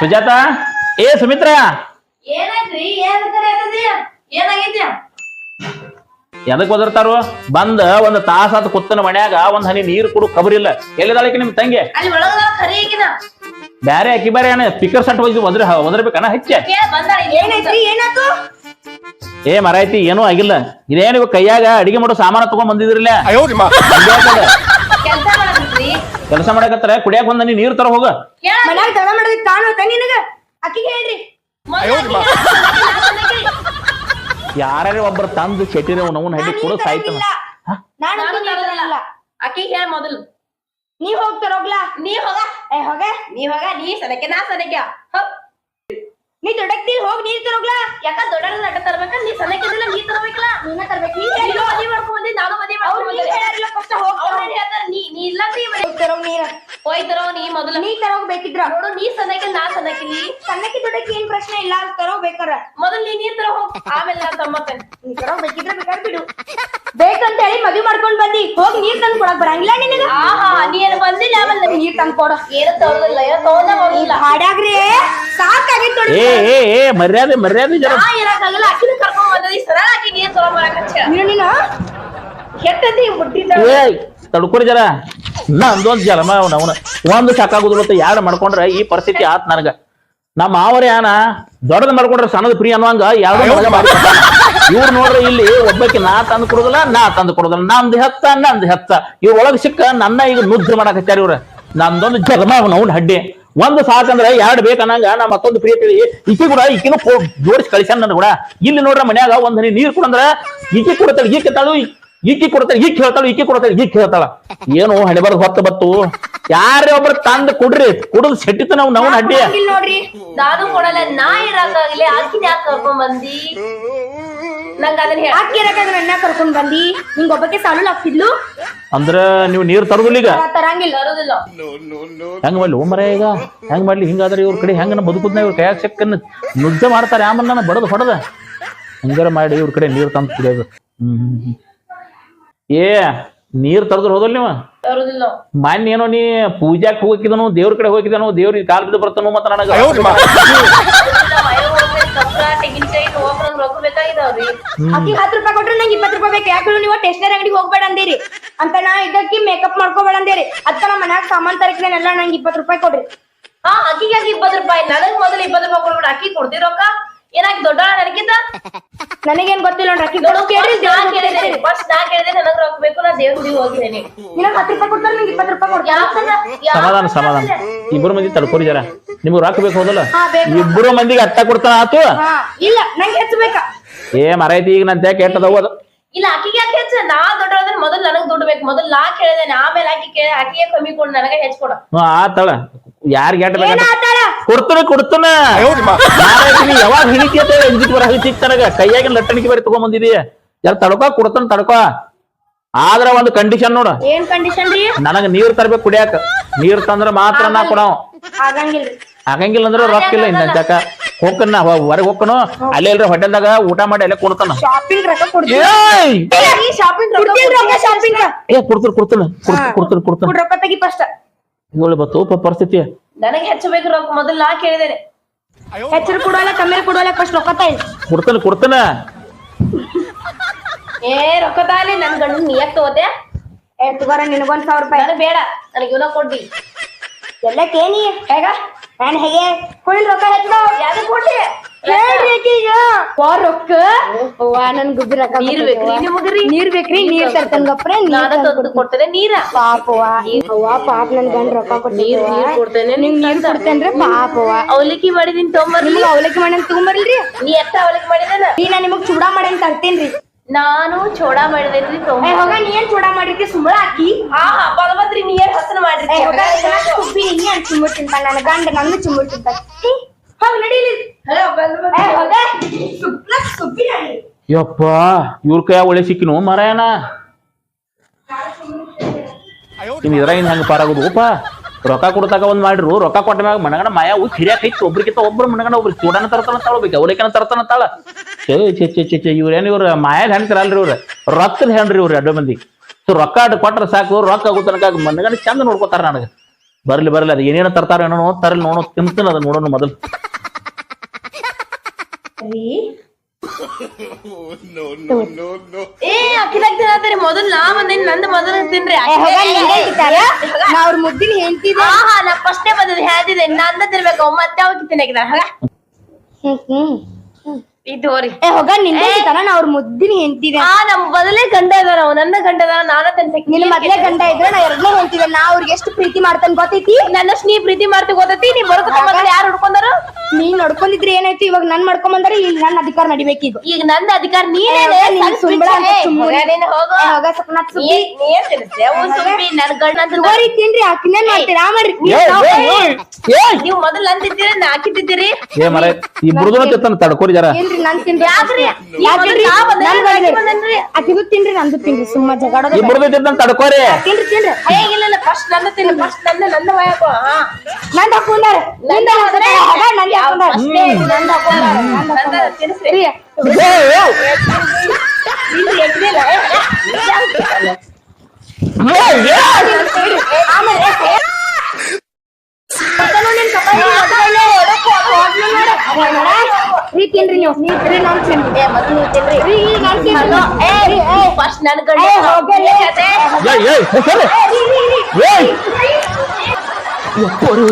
ಸುಜಾತ? ಏ ಸುಮಿತ್ರ? ಎದಕ್ ಒದರ್ತಾರು? ಬಂದ ಒಂದ್ ತಾಸ ಆತ ಕುತ್ತನ ಮನ್ಯಾಗ ಒಂದ್ ಹನಿ ನೀರು ಕುಡು ಕಬರಿಲ್ಲ. ಎಲ್ಲಿದಾಳಕ್ಕೆ ನಿಮ್ ತಂಗಿ? ಅಲ್ಲಿ ಒಳಗದ ಖರಿ ಈಗಿನ ಬ್ಯಾರೆ ಅಕ್ಕಿ ಬ್ಯಾರೆ ಏನ ಸ್ಪೀಕರ್ ಸಟ್ ಒಯ್ದು ಒದ್ರ ಒದರ್ಬೇಕನ ಹಚ್ಚ? ಏ ಮರಾಯ್ತಿ ಏನೂ ಆಗಿಲ್ಲ. ಇದೇನು ಇವ್ ಕೈಯಾಗ ಅಡಿಗೆ ಮಾಡೋ ಸಾಮಾನ ತಗೊಂಡ್ ಬಂದಿದ್ರಲ್ಲ? ಕೆಲ್ಸ ಮಾಡಕತ್ತಾರ ಕುಡಿಯಾಕ ಬಂದ ನೀ ನೀರ್ ತರ ಹೋಗ. ಮನ್ಯಾಗ ಜಗಳ ಮಾಡೋದಕ್ಕೆ ಕಾಣುತ್ತ ನಿನಗ? ಅಕ್ಕಿಗೆ ಹೇಳ್ರಿ. ಯಾರ್ಯಾರ ಒಬ್ಬರು ತಂದು ಚಟಿರ ನವನ್ ಹಡ್ಡಿ ಕೂಡ ಸಾಯ್ತಾನ. ನಾನು ನಾನು ನೀರ್ ತರಲ್ಲ. ಅಕ್ಕಿಗೆ ಹೇಳ ಮೊದಲು. ನೀ ಹೋಗ್ತಾರ ಹೋಗ್ಲಾ ನೀ ಹೋಗ. ಏ ಹೋಗ. ನೀ ಹೋಗ ನೀ ಸದಕ್ಕೆ ನಾ ಸನಕ್ಕೆ ಹೋಗ್. ನೀ ದೊಡ್ಡಕ್ತಿ ಹೋಗ್ ನೀರ್ ತರೋಗ್ಲಾ. ಯಾಕ ದೊಡ್ಡ ನಟ ತರ್ಬೇಕ? ನೀ ಸನಕ್ಕಿದಿಲ್ಲ ನೀ ತರಬೇಕಲ್ಲ. ನೀನ ತರ್ಬೇಕು ನೀ ನೀನು ಮದ್ವಿ ಮಾಡ್ಕೊಂಡ್ ಬಂದಿ ನಾನು ಅವ್ರು ಮಾಡ್ಕೊಂಡ್ ಬಂದೆ ಹೇಳಾರಿಲ್ಲ ಫಸ್ಟ್ ಹೋಗ್ ಅವ್ರು ಏನ್ ಹೇಳ್ತಾರ ನೀ ನೀ ಇಲ್ಲ ನೀ ತರೋಗ್ ನೀರ ಹೋಯ್ತರೋ ನೀ ಮೊದಲ. ನೀ ತರೋಗ್ ಬೇಕಿದ್ರ. ನೋಡು ನೀ ಸನಕ್ಕೆ ನಾ ಸನಕಿಲಿ ಸಣ್ಣಕ್ಕಿ ದೊಡ್ಡಕ್ಕೆ ಏನ್ ಪ್ರಶ್ನೆ ಇಲ್ಲ ಅಂತ ತರೋಗ್ ಬೇಕಾರ. ಮೊದಲ್ ನೀ ನೀರ್ ತರ ಹೋಗ್. ಆಮೇಲೆ ನಾ ತಮ್ಮತ್ತೇನೆ ನೀ ತರೋಗ್ ಬೇಕಿದ್ರ ಬೇಕಾದ್ರೆ ಬಿಡು. ಬೇಕಂತ ಹೇಳಿ ಮದ್ವಿ ಮಾಡ್ಕೊಂಡ್ ಬಂದಿ. ಹೋಗಿ ನೀರ್ ತಂದ್ ಕೊಡಕ್ ಬರಂಗಿಲ್ಲ ನಿನಗ? ಆಹಾ ನೀ ಏನು ಬಂದಿಲ್ಲ ಆಮೇಲೆ ನೀರ್ ತಂದ್ ಕೊಡ. ಏನು ತಗೊಳ್ಳಿಲ್ಲ ಏನೋ ತಗೊಂಡ ಹೋಗಿಲ್ಲ ಹಾಡ್ಯಾಗ್ರಿ ಸಾಕಾಗಿತ್ತು ನೋಡಿ ಏ ಏ ಏ ಮರ್ಯಾದೆ ಮರ್ಯಾದೆ ಜರ. ನಾ ಇರಕ್ಕಾಗಲ್ಲ ಅಕ್ಕಿನ ಕರ್ಕೊಂಡ್ ಬಂದದಿ. ಸರ ಆಕಿ ನೀರ್ ತಗೊಂಡ್ ಬರಕಚ್ಚ ನೀನು ನೀನು. ಹೆತ್ತದಿ ಮುಟ್ಟಿದ್ದ ಏ ತಡ್ಕೊಡಿ ಜರ. ನಾ ಅಂದೊಂದ್ ಜಲಮ ಅವನ ಒಂದು ಒಂದು ಸಾಕಾಗುದಿಲ್ಲ ಯಾರು ಮಾಡ್ಕೊಂಡ್ರ ಈ ಪರಿಸ್ಥಿತಿ ಆತ್ ನನಗ. ನಮ್ಮ ಮಾವರ ಯಾನ ದೊಡ್ಡದ್ ಮಾಡ್ಕೊಂಡ್ರ ಸಣ್ಣದ ಪ್ರಿಯ ಅನ್ನುವಂಗ ಮಗ ಇವ್ರು ನೋಡ್ರಿ ಇಲ್ಲಿ ಒಬ್ಬಕ್ಕೆ ನಾ ತಂದು ಕೊಡುದಿಲ್ಲ ನಾ ತಂದು ಕೊಡುದಿಲ್ಲ. ನಂದು ಹೆತ್ತ ನಂದು ಹೆತ್ತ. ಇವ್ರ ಒಳಗ್ ಸಿಕ್ಕ ನನ್ನ ಈಗ ನುದ್ದು ಮಾಡಕ್ ಹಚ್ಚಾರ ಇವ್ರ. ನಂದೊಂದು ಜಗಮ ಅವನ ಅವ್ನ ಹಡ್ಡಿ. ಒಂದು ಸಾಕಂದ್ರೆ ಎರಡು ಬೇಕನ್ನಂಗ ನಾ ಮತ್ತೊಂದು ಪ್ರಿಯ ತಿಳಿ ಈಕಿ ಕೂಡ ಈಕಿನೂ ಜೋಡಿಸಿ ಕಳಿಸ್ಯಾನ ನನ್ ಕೂಡ. ಇಲ್ಲಿ ನೋಡ್ರ ಮನ್ಯಾಗ ಒಂದ್ ಹನಿ ನೀರ್ ಕೊಡಂದ್ರ ಈಕಿ ಕೂಡ ಈಕೆ ತಾಳು ಈಕಿ ಕೊಡ್ತಾಳೆ ಈಕಿ ಹೇಳ್ತಾಳು ಈಕಿ ಕೊಡ್ತಾಳೆ ಈಕಿ ಹೇಳ್ತಾಳ. ಏನು ಹಣೆಬರ ಹೊತ್ತ ಬತ್ತು. ಯಾರೇ ಒಬ್ರು ತಂದ ಕುಡ್ರಿ ಕುಡಿದು ಸೆಟ್ಟಿತ ನಾವು ನಾವು ಅಡ್ಡಿ ಇಲ್ಲಿ ನೋಡ್ರಿ? ನಾನು ಕೊಡಲ್ಲ ನಾ ಇರಕ್ಕಾಗಲಿ ಅಕ್ಕಿನ ಯಾಕೆ ಕರ್ಕೊಂಡ್ ಬಂದಿ? ನಂಗ ಅದನ್ನ ಹೇಳ ಅಕ್ಕಿ ಇರಕಾದ್ರೆ ನನ್ನ ಕರ್ಕೊಂಡ್ ಬಂದಿ? ನಿಂಗ ಒಬ್ಬಕ್ಕೆ ಸಾಲು ಹಾಕ್ತಿದ್ಲು ಅಂದ್ರ ನೀವು ನೀರ್ ತರುದಿಲ್ಲ ಈಗ? ತರಂಗಿಲ್ಲ ತರುದಿಲ್ಲ ಹೆಂಗ್ ಮಾಡ್ಲಿ ಮರ ಈಗ? ಹೆಂಗ್ ಮಾಡ್ಲಿ? ಹಿಂಗಾದ್ರೆ ಇವ್ರ ಕಡೆ ಹೆಂಗ ಬದುಕುದ್ನ ಇವ್ರ ಕೈಯಾಗ ಸೆಕ್ಕನ್ನ ನುಜ್ಜ ಮಾಡ್ತಾರೆ ಆಮನ್ನ ಬಡದ್ ಹೊಡದ. ಹಂಗಾರ ಮಾಡಿ ಇವ್ರ ಕಡೆ ನೀರ್ ತಂದು ಕುಡಿಯೋದು. ಹ್ಮ್ ಹ್ಮ್, ಹ್ಮ್. ಏ ನೀರ್ ತರದ್ರ ಹೋದಲ್ ನೀವು? ತರುದಿಲ್ಲ ಮಾನ್ಯ ಏನೋ ನೀ ಪೂಜಾಕ್ ಹೋಗಿದನು ದೇವ್ರ ಕಡೆ ಹೋಗಿದನು ದೇವ್ರಿಗೆ ಕಾಲ್ ಬಿದ್ದು ಬರ್ತಾನು ಮತ್ತ ನನಗ? ಹೋಗ್ಬೇಡ ಅಂದಿರಿ. ಅಂತ ನಾ ಇದಕ್ಕೆ ಮೇಕಪ್ ಮಾಡ್ಕೋಬೇಡ ಅಂದಿರಿ. ನಮ್ಮ ಮನ್ಯಾಗ ಸಾಮಾನ್ ತರಕ್ನೇನೆಲ್ಲ ನಂಗೆ ಇಪ್ಪತ್ತು ರೂಪಾಯಿ ಕೊಡ್ರಿ. ಹಾ ಅಕ್ಕಿಗೆ ಯಾಕೆ ಇಪ್ಪತ್ತು ರೂಪಾಯಿ? ನನಗ್ ಮೊದಲು ಇಪ್ಪತ್ತು ರೂಪಾಯಿ ಕೊಡ್ಬಿಡ ಅಕ್ಕಿ ಕೊಡ್ತಿ ರೊಕ್ಕ ಏನಾಗಿ ದೊಡ್ಡ ನನಗಿಂತ? ನನಗೇನ್ ಗೊತ್ತಿಲ್ಲ ನೋಡ್ರಿ ಅಕ್ಕಿ ನಾ ಕೇಳಿದೆ ನನಗ್ ರೊಕ್ಕ ಬೇಕು ನಾ ದೇವ್ರ ಗುಡಿ ಹೋಗಿದ್ದೇನೆ. ನಿನಗೆ ಹತ್ತು ರೂಪಾಯಿ ಕೊಡ್ತಾರೆ ನಂಗೆ ಇಪ್ಪತ್ತು ರೂಪಾಯಿ ಕೊಡ್ರಿ ಯಾಕಂದ್ರ ಸಮಾಧಾನ ಸಮಾಧಾನ. ಇಬ್ರು ಮಂದಿ ತಡ್ಕೊರಿ ಜರ. ನಿಮ್ಗೆ ರೊಕ್ಕ ಬೇಕು ಹೋದಲ್ಲ? ಹಾ ಬೇಕು. ಇಬ್ರು ಮಂದಿಗೆ ಅಟ್ಟ ಕೊಡ್ತಾನ ಆತು? ಹಾ ಇಲ್ಲ ನಂಗೆ ಹೆಚ್ಚು ಬೇಕಾ ಏ ಮರೈತಿ ಈಗ ನಂತೆ ತ್ಯಾಕ್ ಕೆಟ್ಟದವು ಅದು. ಇಲ್ಲ ಅಕ್ಕಿಗೆ ಯಾಕೆ ಹೆಚ್ಚ? ನಾ ದೊಡ್ಡ ಮೊದಲು ನನಗ್ ದುಡ್ಡು ಬೇಕು. ಮೊದಲು ನಾ ಕೇಳಿದೇನೆ ಆಮೇಲೆ ಆಕಿ ಕೇಳಿ ಅಕ್ಕಿಗೆ ಕಮ್ಮಿ ಕೊಡು ನನಗೆ ಹೆಚ್ಚ ಕೊಡು. ಆತಳ. ಯಾರಿಗೆ ಎಟ್ ಏನ ಬೇಕ ಕೊಡ್ತಾನೆ ಯಾವಾಗ ಹಿಡಿಕೆ ಅಂತ ಹೇಳಿ ಅಂಜಿಕ್ ಬರ ಹಳಿತಿಕ್ ನನಗ ಕೈಯಾಗಿನ ಲಟ್ಟಣಿಕೆ ಬರೀ ತಗೊಂಡ್ ಯಾರ ತಡ್ಕೊ? ಕೊಡ್ತಾನ ತಡ್ಕೊ. ಆದ್ರ ಒಂದು ಕಂಡೀಷನ್ ನೋಡು. ಏನ್ ಕಂಡೀಷನ್ ರೀ? ನನಗ ನೀರ್ ತರ್ಬೇಕು ಕುಡಿಯಾಕ. ನೀರ್ ತಂದ್ರ ಮಾತ್ರ ನಾ ಕೊಡವ. ಆಗಂಗಿಲ್ರಿ. ಆಗಂಗಿಲ್ಲ ಅಂದ್ರೆ ರೊಕ್ಕ ಇಲ್ಲ ಇನ್ನ ಜಾಕ. ಹೋಗ್ಕನ ಹೊರಗೆ ಹೋಗ್ಕನು. ಅಲ್ಲೇ ಇಲ್ರಿ ಹೋಟೆಲ್ದಾಗ ಊಟ ಮಾಡಿ ಅಲ್ಲೇ ಕೊಡ್ತಾನ. ಶಾಪಿಂಗ್ ರೊಕ್ಕ ಕೊಡ್ತೀವಿ ಏಯ್! ಶಾಪಿಂಗ್ ರೊಕ್ಕ ಶಾಪಿಂಗ್ ಏ ಕೊಡ್ತಾರ? ಕೊಡ್ತಾನ ಕೊಡ್ತಾನ ಕೊಡ್ತಾನ ರೊಕ್ಕ ತೆಗಿ ಫಸ್ಟ್ ಇದ್ರೊಳಗೆ ಬತ್ತು ಪರಿಸ್ಥಿತಿ. ನನಗೆ ಹೆಚ್ಚಬೇಕು ರೊಕ್ಕ. ಮೊದಲು ನಾ ಕೇಳಿದೇನೆ. ಹೆಚ್ಚರು ಕೊಡೋಲ್ಲ ಕಮ್ಮಿ ಕೊಡೋಲ್ಲ ಫಸ್ಟ್ ರೊಕ್ಕ ತಾಯಿ ಕೊಡ್ತಾನ ಕೊಡ್ತಾನ. ಏ ರೊಕ್ಕ ತಾಲಿ ನನ್ ಗಂಡ ನೀ ಯಾಕೆ ತಗೋತೆ ಎಷ್ಟು ಬರ ನಿನಗೊಂದ್ ಸಾವಿರ ರೂಪಾಯಿ. ಅದು ಬೇಡ ನನಗೆ ಇವನ ಕೊಡ್ಡಿ ಎಲ್ಲ ಕೇನಿ. ಹೇಗ? ನಾನ್ ಹೇಗೆ? ಕೊಡಿ ರೊಕ್ಕ ಹೆಚ್ಚು ಯಾವ್ದು ಕೊಡ್ಲಿ ರೊಕ್ಕ? ವಾ ನನ್ ಗುಬ್ಬಿ ರೊಕ್ಕ ನೀರ್ ಬೇಕ್ರಿ ನಿಮಗ್ರಿ ನೀರ್ ಬೇಕ್ರಿ ನೀರ್ ತರ್ತನ್ ಗಪ್ರೆ ನಾನ ತಂದು ಕೊಡ್ತೇನೆ. ನೀರ. ಪಾಪವ ಅವ್ವ ಪಾಪ ನನ್ ಗಂಡ ರೊಕ್ಕ ನೀರ್ ನೀರ್ ಕೊಡ್ತೇನೆ ನಿಂಗ್ ನೀರ್ ಕೊಡ್ತೇನ್ರಿ ಪಾಪವ ಅವಲಿಕ್ಕಿ ಮಾಡಿದೀನಿ ಅವಲಕ್ಕಿ ತಗೊಂಬರ್ಲ್ರಿ? ನೀ ಎತ್ತ ಅವಲಕ್ಕಿ ಮಾಡಿದೇನ? ಈ ನಾ ನಿಮಗ್ ಚೂಡಾ ಮಾಡೇನ್ ತರ್ತೇನ್ರಿ. ನಾನು ಚೋಡಾ ಮಾಡಿದ್ರಿ ಏ ಹೋಗ ನೀ ಏನ್ ಚೋಡ ಮಾಡಿರ್ತಿ ಸುಂಬಳ ಹಾಕಿ? ಹಾ ಬಂದ್ರಿ ನೀ ಏನ್ ಹಸನ ಹೋಗ ಕುಬ್ಬಿ ನೀ ಏನ್ ಚುಮ್ಮುಟ್ ತಿಂತ ನನ್ನ ಗಂಡ ನನ್ನ ಚುಮ್ಮುಟ್ ತಿಂತ ಹೋಗ್ ನಡೀಲಿ ಏ ಹೋಗ. ಸುಪ್ಲ ಸುಬ್ಬಿ ನಡಿ. ಯಪ್ಪ ಇವ್ರ ಕೈಯಾಗ ಒಳ್ಳೆ ಸಿಕ್ಕಿನು ಮರಾಯಣ? ಇದ್ರಾಗಿಂದ ಹಂಗ ಪಾರಾಗೋದು ಓಪ ರೊಕ್ಕ ಕೊಡ್ತಾಕ ಒಂದ್ ಮಾಡಿರು, ರೊಕ್ಕ ಕೊಟ್ಟ ಮ್ಯಾಗ ಮನಗಣ ಮಾಯ ಉತ್ ಹಿರಿಯಾಕ ಐತಿ. ಒಬ್ರಿಗಿಂತ ಒಬ್ರು ಮನಗಣ ಒಬ್ರು ಚೂಡನ ತರ್ತಾನ ತಾಳ್ಬೇಕು ಅವ್ರಿಕನ ತರ್ತಾನ ತಾಳ ಛೇ ಛೇ ಚೇ ಚೇ ಛೇ ಇವ್ರೇನ್ ಇವ್ರ ಮಾಯಾದ ಹೆಣ್ತಿರಲ್ರಿ ಇವ್ರ? ರೊಕ್ಕದ ಹೆಣ್ರಿ ಇವ್ರ ಎರಡು ಮಂದಿ? ಸೊ ರೊಕ್ಕ ಅಡ್ ಕೊಟ್ರ ಸಾಕು, ರೊಕ್ಕ ಆಗೋ ಮನಗಣ ಚಂದ ನೋಡ್ಕೊತಾರ ನನಗೆ. ಬರ್ಲಿ ಬರ್ಲಿ, ಅದು ಏನೇನು ತರ್ತಾರ ಏನೋ ತರಲಿ ನೋಡೋ, ತಿಂತಾನ ಅದ ನೋಡೋಣ ಮೊದಲು. ಏ ಅಕ್ಕಿದಾಗ ತಿನ್ನತ್ತೀರಿ ಮೊದಲ್ ನಾ ಬಂದೇನಿ ನಂದ ಮೊದಲು ತಿನ್ರಿ? ನಾ ಅವ್ರ ಮುದ್ದಿನ ಹೆಂಡ್ತಿದ್ದೆ ಆಹಾ ನಾ ಫಸ್ಟೇ ಬಂದಿದ್ದು ಹೇಳ್ತಿದ್ದೆ. ನಂದ ತಿನ್ಬೇಕು ಮತ್ತೆ ಅವಾಗ ತಿನ್ನಕಿದ ಹ್ಮ್ ಹ್ಮ್ ಇದು ಹೋರಿ ಏ ಹೋಗ ನಿಂದೆ ಇಟ್ಟಿದ್ದಾರ ನಾ ಅವ್ರ ಮುದ್ದಿನ ಹೆಂಡ್ತಿದ್ದೆ ಆ ನಮ್ ಮೊದಲೇ ಗಂಡ ಇದಾರ ಅವ್ ನನ್ನ ಗಂಡ ಇದಾರ ನಾನ ತಿನ್ಸಕ್ ನಿನ್ನ ಮೊದ್ಲೇ ಗಂಡ ಇದ್ರೆ ನಾ ಎರಡನೇ ಹೆಂಡ್ತಿದ್ದೆ ನಾ ಅವ್ರಿಗೆ ಎಷ್ಟು ಪ್ರೀತಿ ಮಾಡ್ತಾನೆ ಗೊತ್ತೈತಿ? ನನ್ನಷ್ಟು ನೀ ಪ್ರೀತಿ ಮಾಡ್ತಿ ಗೊತ್ತೈತಿ? ನೀ ಬರ್ಕೊತ ಯಾರು ಹುಡ್ಕೊಂಡಾರು? ನೀನ್ ನೋಡ್ಕೊಂಡಿದ್ರೆ ಏನಾಯ್ತು? ಇವಾಗ ನನ್ ಮಾಡ್ಕೊಂಬಂದ್ರೆ ಇಲ್ಲಿ ನನ್ನ ಅಧಿಕಾರ ನಡಿಬೇಕು ಈಗ ಈಗ ನಂದ ಅಧಿಕಾರ ನೀನೇ ಸುಂಬಳ ತಿನ್ರಿ ಆಕಿನೇನ್ ಮಾಡ್ತೀರಾ? ಮಾಡ್ರಿ ನೀವ್! ಮೊದಲು ಅಂತಿದ್ದೀರಿ ನಾ ಹಾಕಿದ್ದಿರಿ ಏ ಮರ ಇಬ್ರದೂ ತಿಂತಾನ ತಡ್ಕೋರಿ ಜರ. ಏನ್ರಿ ನನ್ ತಿನ್ರಿ ಯಾಕ್ರಿ? ತಿನ್ರಿ ನಂದು ತಿನ್ರಿ ಸುಮ್ಮ ಜಗಾಡೋದ ಇಬ್ರದೂ ತಿಂತಾನ ತಡ್ಕೋರಿ. ತಿನ್ರಿ. ತಿನ್ರಿ ಏ ಇಲ್ಲ ಇಲ್ಲ ಫಸ್ಟ್ ನನ್ನ ಫಸ್ಟ್ ನನ್ನ ನನ್ನ ನಂದ್ ಹಾಕೊಂಡಾರ ನಂದ್ ಹಾಕೊಂಡಾರ ಹೋಗ ನಂದ್ ರೀ, ಏ, ಏ, ಏ, ಏ, ಏ? ರೀ ತಿನ್ರಿ ನೀವು. ನೀ ತಿನ್ರಿ ನಾನ್ ತಿನ್ರಿ. ಏ, ಮೊದ್ಲು ನೀವ್ ತಿನ್ರಿ. ರೀ ನಾನ್ ಏ, ರೀ, ಏ, ಫಸ್ಟ್ ನನ್ ಗಂಡ ಏ, ಹೋಗಲ್ಲ. ಏ, ಕತೆ? ಏಯ್, ಏಯ್, ರೀ, ರೀ, ರೀ. ಏಯ್! ಯಪ್ಪ, ಅರೆ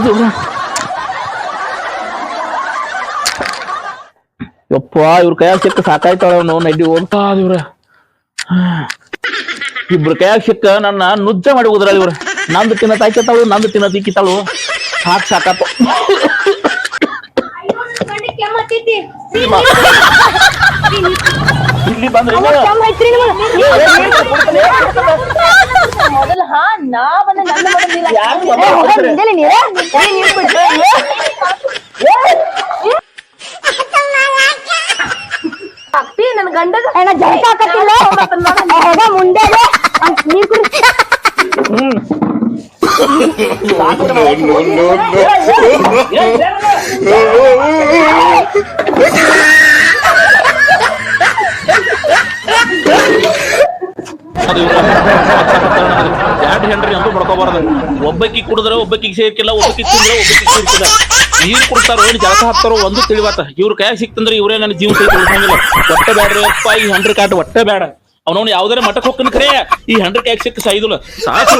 ಯಪ್ಪ ಇವ್ರ ಕೈಯಾಗ ಸಿಕ್ಕ ಸಾಕಾಯ್ತಾಳ ನಾವು ನಡ್ಡಿ ಹೋಗ್ತಾ ಇವ್ರ ಇಬ್ರ ಕೈಯಾಗ ಸಿಕ್ಕ ನನ್ನ ನುಜ್ಜ ಮಾಡಿ ಹೋದ್ರ ಇವ್ರ ನಂದು ತಿನ್ನ ತಾಯ್ಕತ್ತಾಳು ನಂದು ತಿನ್ನ ತಿಕ್ಕಿತಾಳು ಸಾಕ್ ಸಾಕಪ್ಪ. ಇಲ್ಲಿ ಬಂದ್ರೆ ಮೊದಲ ಹಾ ನಾ ಬಂದ ನನ್ನ ಹೋಗ, ನಿಂದೆಲೆ ನೀರೇ? ಏ, ನೀರ್ ಬಿಡ್ರಿ. ಅಪ್ಪಿ ನನ್ ಹೋಗ, ಮುಂದೆ ಎರಡು ಹೆಂಡ್ರಿ ಅಂತೂ ಬಡ್ಕೋಬಾರ್ದು ಒಬ್ಬಕ್ಕಿ ಕುಡಿದ್ರೆ ಒಬ್ಬಕ್ಕಿ ಸೇರ್ಕಿಲ್ಲ ಒಬ್ಬಕ್ಕಿ ತಿಂದ್ರೆ ಒಬ್ಬಕ್ಕಿ ಸೇರ್ಕಿಲ್ಲ. ನೀರು ಕೊಡ್ತಾರೋ ಏನು ಜಳಕ ಹಾಕ್ತಾರೋ ಒಂದು ತಿಳಿವಾತ ಇವ್ರ ಕೈಯಾಗ ಸಿಕ್ತಂದ್ರೆ ಇವರೇ ನನ್ನ ಜೀವ ಸಹಿತ ಒಟ್ಟ ಬ್ಯಾಡ್ರಿ ಅಪ್ಪ, ಈ ಹೆಂಡ್ರಿ ಕಾಟ ಒಟ್ಟೆ ಬೇಡ ಅವನವ್ನು ಯಾವ್ದಾರ ಮಠಕ್ಕೆ ಹೋಗ್ತಾನೆ ಕರೆ. ಈ ಹೆಂಡ್ರಿ ಕೈಯಾಗ ಸಿಕ್ಕ ಸಾಯ್ದಿಲ್ಲ ಸಾಕು.